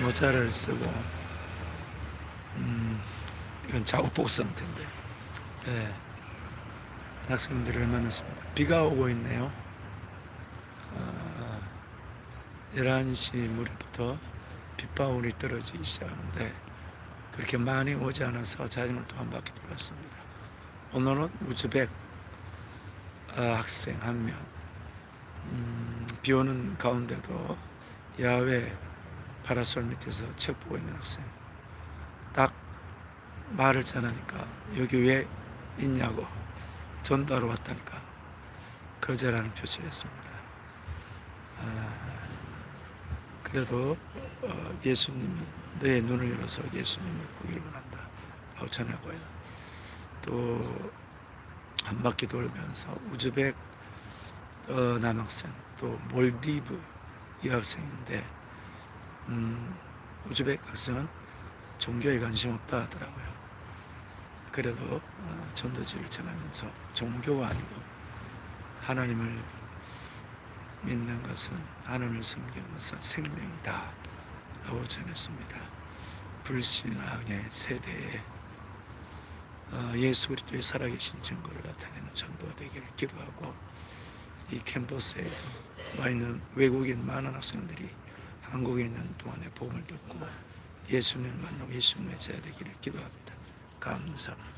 모자를 쓰고 음, 이건 작업복 상태인데 예, 학생들을 만났습니다. 비가 오고 있네요. 어, 11시 무렵부터 빗방울이 떨어지기 시작하는데 그렇게 많이 오지 않아서 자전거 또한 바퀴 돌았습니다. 오늘은 우즈벡 어, 학생 한 명, 음, 비 오는 가운데도 야외 파라솔 밑에서 책 보고 있는 학생. 딱 말을 전하니까 여기 왜 있냐고 전도하러 왔다니까 거절하는 표시를 했습니다. 아, 그래도 어, 예수님이 너의 눈을 열어서 예수님을 보기를 원한다 라고 전하고요. 또 한 바퀴 돌면서 우즈벡 어, 남학생 또 몰디브 여학생인데 음, 우즈벡 학생은 종교에 관심 없다 하더라고요. 그래도 어, 전도지를 전하면서 종교가 아니고 하나님을 믿는 것은 하나님을 섬기는 것은 생명이다 라고 전했습니다. 불신앙의 세대에 어, 예수 그리스도의 살아계신 증거를 나타내는 전도가 되기를 기도하고 이 캠퍼스에 와 있는 외국인 많은 학생들이 한국에 있는 동안에 복음을 듣고 예수님을 만나고 예수님의 제자 되기를 기도합니다. 감사합니다.